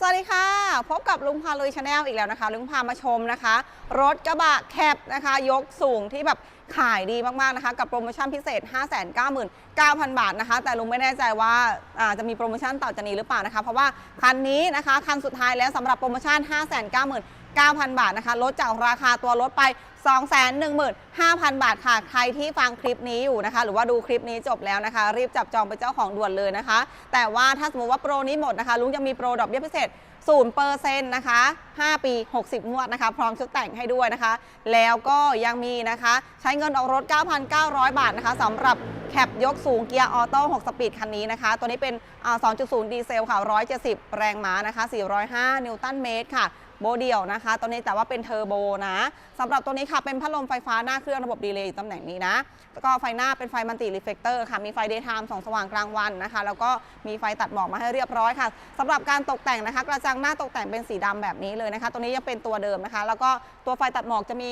สวัสดีค่ะ พบกับลุงพาลุยชาแนลอีกแล้วนะคะ ลุงพามาชมนะคะ รถกระบะแคปนะคะ ยกสูงที่แบบขายดีมาก ๆ นะคะ กับโปรโมชั่นพิเศษ 599,000 บาทนะคะ แต่ลุงไม่แน่ใจว่าอาจะมีโปรโมชั่นต่อจากนี้หรือเปล่านะคะ เพราะว่าคันนี้นะคะ คันสุดท้ายแล้วสำหรับโปรโมชั่น 599,000 9,000 บาทนะคะ ลดจากราคาตัวรถไป 215,000 บาทค่ะ ใครที่ฟังคลิปนี้อยู่นะคะ หรือว่าดูคลิปนี้จบแล้วนะคะ รีบจับจองเป็นเจ้าของด่วนเลยนะคะ แต่ว่าถ้าสมมติว่าโปรนี้หมดนะคะ ลุงจะมีโปรดอกเบี้ยพิเศษ0%นะคะ 5 ปี 60 งวดนะคะ พร้อมชุดแต่งให้ด้วยนะคะ แล้วก็ยังมีนะคะ ใช้เงินออกรถ 9,900 บาทนะคะสำหรับแคปยกสูงเกียร์ออโต้ 6 สปีดคันนี้นะคะ ตัวนี้เป็น 2.0 ดีเซลค่ะ 170 แรงม้านะคะ 405 นิวตันเมตรค่ะ โบเดี่ยวนะคะ ตัวนี้แต่ว่าเป็นเทอร์โบนะสำหรับตัวนี้ค่ะเป็นพัดลมไฟฟ้าหน้าเครื่องระบบดีเลย์อยู่ตำแหน่งนี้นะแล้วก็ไฟหน้าเป็นไฟมัลติรีเฟกเตอร์ค่ะ มีไฟเดย์ไทม์ส่องสว่างกลางวันนะคะ แล้วก็มีไฟตัดหมอกมาให้เรียบร้อยค่ะสำหรับการตกแต่งนะคะ กระจังหน้าตกแต่งเป็นสีดำแบบนี้เลยนะคะ ตัวนี้ยังเป็นตัวเดิมนะคะ แล้วก็ตัวไฟตัดหมอกจะมี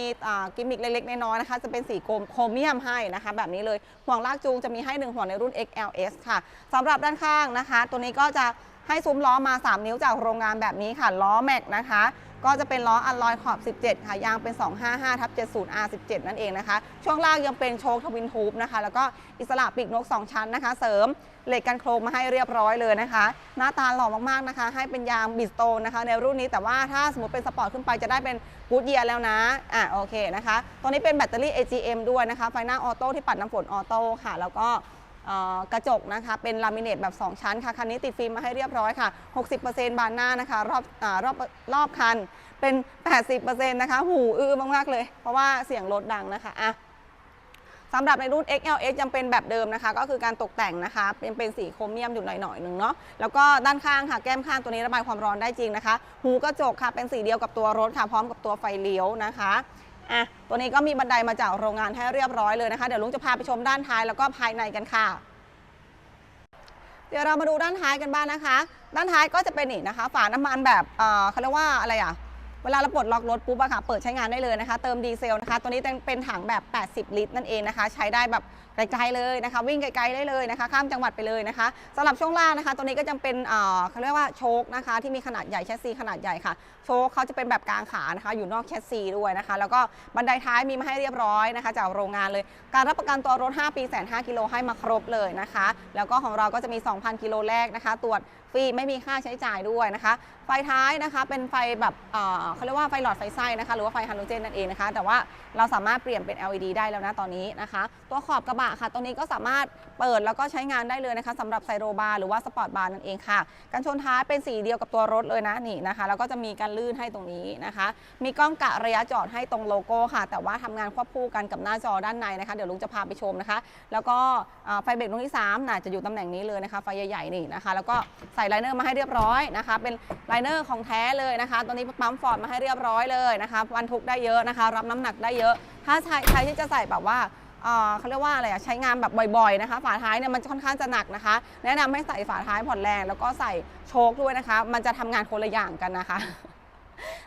กิมมิคเล็กๆน้อยๆนะคะ จะเป็นสีโครมโครเมียมให้นะคะ แบบนี้เลยห่วงลากจูงจะมีให้หนึ่งห่วงในรุ่น XLS ค่ะสำหรับด้านข้างนะคะ ตัวนี้ก็จะ ให้ซุ้มล้อมา 3 นิ้วจากโรงงานแบบนี้ค่ะ ล้อแม็กนะคะ ก็จะเป็นล้ออัลลอยขอบ 17 ค่ะ ยางเป็น 255ทับ70 R17 นั่นเองนะคะ ช่วงล่างยังเป็นโชคทวินทูบนะคะ แล้วก็อิสระปีกนก 2 ชั้นนะคะ เสริมเหล็กกันโครงมาให้เรียบร้อยเลยนะคะ หน้าตาหล่อมากๆนะคะ ให้เป็นยางบิสโตนนะคะ ในรุ่นนี้แต่ว่าถ้าสมมติเป็นสปอร์ตขึ้นไปจะได้เป็นกูดเยียแล้วนะอะโอเคนะคะตัวนี้เป็นแบตเตอรี่ AGM ด้วยนะคะไฟหน้าออโต้ที่ปัดน้ำฝนออโต้ค่ะ แล้วก็ กระจกนะคะ เป็นลามิเนตแบบ 2 ชั้นค่ะ คันนี้ติดฟิล์มมาให้เรียบร้อยค่ะ 60%บานหน้านะคะ รอบอรอบรอบคันเป็น 80%นะคะ หูอื้อมากๆเลย เพราะว่าเสียงรถดังนะคะอะสำหรับในรุ่น XLS ยังเป็นแบบเดิมนะคะ ก็คือการตกแต่งนะคะเป็นเป็นสีโครเมียมอยู่หน่อยๆหนึ่งเนาะแล้วก็ด้านข้างค่ะแก้มข้างตัวนี้ระบายความร้อนได้จริงนะคะ หูกระจกค่ะเป็นสีเดียวกับตัวรถค่ะพร้อมกับตัวไฟเลี้ยวนะคะ อะตัวนี้ก็มีบันไดมาจากโรงงานให้เรียบร้อยเลยนะคะเดี๋ยวลุงจะพาไปชมด้านท้ายแล้วก็ภายในกันค่ะ เดี๋ยวเรามาดูด้านท้ายกันบ้างนะคะ ด้านท้ายก็จะเป็นนี่นะคะ ฝาน้ำมันแบบเออเขาเรียกว่าอะไรอะ เวลาเราปลดล็อกรถปุ๊บอะค่ะเปิดใช้งานได้เลยนะคะ เติมดีเซลนะคะตัวนี้เป็นถังแบบ 80 ลิตรนั่นเองนะคะ ใช้ได้แบบไกลๆเลยนะคะ วิ่งไกลๆได้เลยนะคะ ข้ามจังหวัดไปเลยนะคะสำหรับช่วงล่างนะคะ ตัวนี้ก็จะเป็นเขาเรียกว่าโชคนะคะ ที่มีขนาดใหญ่แชสซีขนาดใหญ่ค่ะ โชคเขาจะเป็นแบบกลางขานะคะ อยู่นอกแชสซีด้วยนะคะ แล้วก็บันไดท้ายมีมาให้เรียบร้อยนะคะ จากโรงงานเลย การรับประกันตัวรถ 5 ปีแสน5กิโลให้มาครบเลยนะคะ แล้วก็ของเราก็จะมี 2,000 กิโลแรกนะคะ ตรวจ ฟรีไม่มีค่าใช้จ่ายด้วยนะคะ ไฟท้ายนะคะเป็นไฟแบบเเขาเรียกว่าไฟหลอดไฟไส้นะคะหรือว่าไฟฮาโลเจนนั่นเองนะคะ แต่ว่าเราสามารถเปลี่ยนเป็น LED ได้แล้วนะตอนนี้นะคะ ตัวขอบกระบะค่ะตรงนี้ก็สามารถเปิดแล้วก็ใช้งานได้เลยนะคะสำหรับไซโรบาร์หรือว่าสปอร์ตบาร์นั่นเองค่ะกันชนท้ายเป็นสีเดียวกับตัวรถเลยนะนี่นะคะแล้วก็จะมีการลื่นให้ตรงนี้นะคะ มีกล้องกะระยะจอดให้ตรงโลโก้ค่ะ แต่ว่าทำงานควบคู่กันกับหน้าจอด้านในนะคะ เดี๋ยวลุงจะพาไปชมนะคะ แล้วก็ไฟเบรกตรงที่3น่าจะอยู่ตำแหน่งนี้เลยนะคะ ไฟใหญ่ๆนี่นะคะ แล้วก็ใส่ไลเนอร์มาให้เรียบร้อยนะคะ เป็นไลเนอร์ของแท้เลยนะคะตัวนี้ปั๊มฟอร์ดมาให้เรียบร้อยเลยนะคะบรรทุกได้เยอะนะคะ รับน้ำหนักได้เยอะ ถ้าใช้ใช้ที่จะใส่แบบว่าเขาเรียกว่าอะไรอะใช้งานแบบบ่อยๆนะคะ ฝาท้ายเนี่ยมันจะค่อนข้างจะหนักนะคะ แนะนำให้ใส่ฝาท้ายผ่อนแรง แล้วก็ใส่โชคด้วยนะคะ มันจะทำงานคนละอย่างกันนะคะ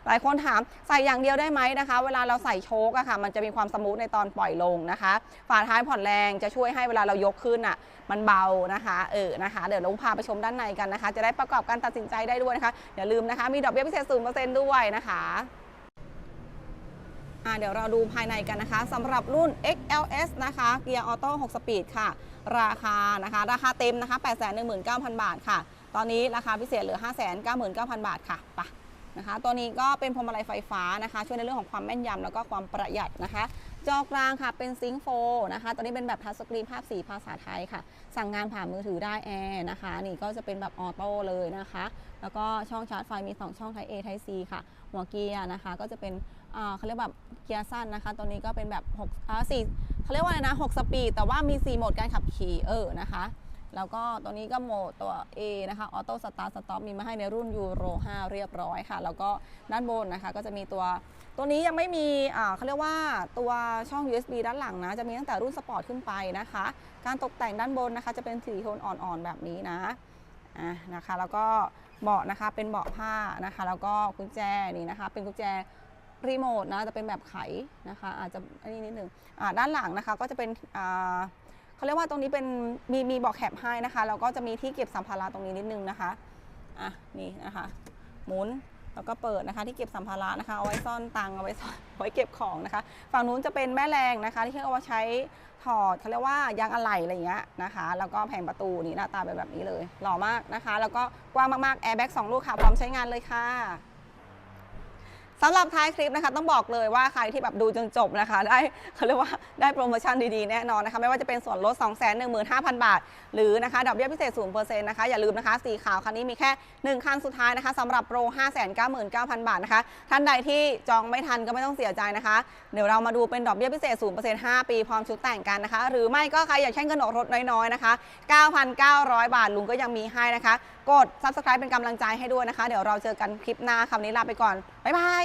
หลายคนถามใส่อย่างเดียวได้ไหมนะคะ เวลาเราใส่โชคอะค่ะ มันจะมีความสมูทในตอนปล่อยลงนะคะ ฝาท้ายผ่อนแรงจะช่วยให้เวลาเรายกขึ้นอะมันเบานะคะเออนะคะ เดี๋ยวลุงพาไปชมด้านในกันนะคะ จะได้ประกอบการตัดสินใจได้ด้วยนะคะอย่าลืมนะคะ มีดอกเบี้ยพิเศษศูนเปอร์เซ็นต์ด้วยนะคะเดี๋ยวเราดูภายในกันนะคะสำหรับรุ่น XLS นะคะเกียร์ออโต้6สปีดค่ะ ราคานะคะ ราคาเต็มนะคะ 819,000 บาทค่ะ ตอนนี้ราคาพิเศษเหลือ 599,000 บาทค่ะไป นะคะ ตัวนี้ก็เป็นพวงมาลัยไฟฟ้านะคะ ช่วยในเรื่องของความแม่นยำแล้วก็ความประหยัดนะคะ จอกลางค่ะเป็นซิงค์โฟนะคะตัวนี้เป็นแบบทัชสกรีนภาพสีภาษาไทยค่ะ สั่งงานผ่านมือถือได้แอร์นะคะ นี่ก็จะเป็นแบบออโต้เลยนะคะ แล้วก็ช่องชาร์จไฟมี 2 ช่อง Type A Type C ค่ะ หัวเกียร์นะคะก็จะเป็นเขาเรียกแบบเกียร์สั้นนะคะ ตัวนี้ก็เป็นแบบ6อ่า4เขาเรียกว่าอะไรนะ 6 สปีด แต่ว่ามี 4 โหมดการขับขี่เออนะคะ แล้วก็ตัวนี้ก็โหมดตัว A นะคะออโต้สตาร์ทสต็อปมีมาให้ในรุ่นยูโร5เรียบร้อยค่ะ แล้วก็ด้านบนนะคะก็จะมีตัว ตัวนี้ยังไม่มีเขาเรียกว่าตัวช่อง USB ด้านหลังนะ จะมีตั้งแต่รุ่นสปอร์ตขึ้นไปนะคะ การตกแต่งด้านบนนะคะ จะเป็นสีโทนอ่อนๆ แบบนี้นะอะนะคะ แล้วก็เบาะนะคะเป็นเบาะผ้านะคะ แล้วก็กุญแจนี่นะคะ เป็นกุญแจรีโมทนะจะเป็นแบบไขนะคะ อาจจะอันนี้นิดนึงอ่าด้านหลังนะคะก็จะเป็นอ่า เขาเรียกว่าตรงนี้เป็นมีมีบาะแคปให้นะคะแล้วก็จะมีที่เก็บสัมภาระตรงนี้นิดนึงนะคะอะนี่นะคะ หมุนแล้วก็เปิดนะคะ ที่เก็บสัมภาระนะคะเอาไว้ซ่อนตังเอาไว้ซ่อนเอาไว้เก็บของนะคะ ฝั่งนู้นจะเป็นแม่แรงนะคะ ที่เอาไว้ใช้ถอดเขาเรียกว่ายางอะไหล่อะไรอย่างเงี้ยนะคะ แล้วก็แผงประตูนี่หน้าตาเป็นแบบนี้เลยหล่อมากนะคะ แล้วก็กว้างมากๆแอร์แบ็กสองลูกค่ะพร้อมใช้งานเลยค่ะ สำหรับท้ายคลิปนะคะต้องบอกเลยว่าใครที่แบบดูจนจบนะคะ ได้เขาเรียกว่าได้โปรโมชั่นดีๆ แน่นอนนะคะ ไม่ว่าจะเป็นส่วนลด 2 1 5 0 0 0 บาท หรือนะคะดอกเบี้ยพิเศษ0%นะคะ อย่าลืมนะคะ สีขาวคันนี้มีแค่ 1 คันสุดท้ายนะคะสำหรับโปร 599,000 บาทนะคะ ท่านใดที่จองไม่ทันก็ไม่ต้องเสียใจนะคะ เดี๋ยวเรามาดูเป็นดอกเบี้ยพิเศษ0% 5 ปีพร้อมชุดแต่งกันนะคะ หรือไม่ก็ใครอยากใช้เงินออกรถน้อยๆนะคะ9,900 บาทลุงก็ยังมีให้นะคะ กด subscribe เป็นกำลังใจให้ด้วยนะคะ เดี๋ยวเราเจอกันคลิปหน้าคำนี้ลาไปก่อน บ๊ายบาย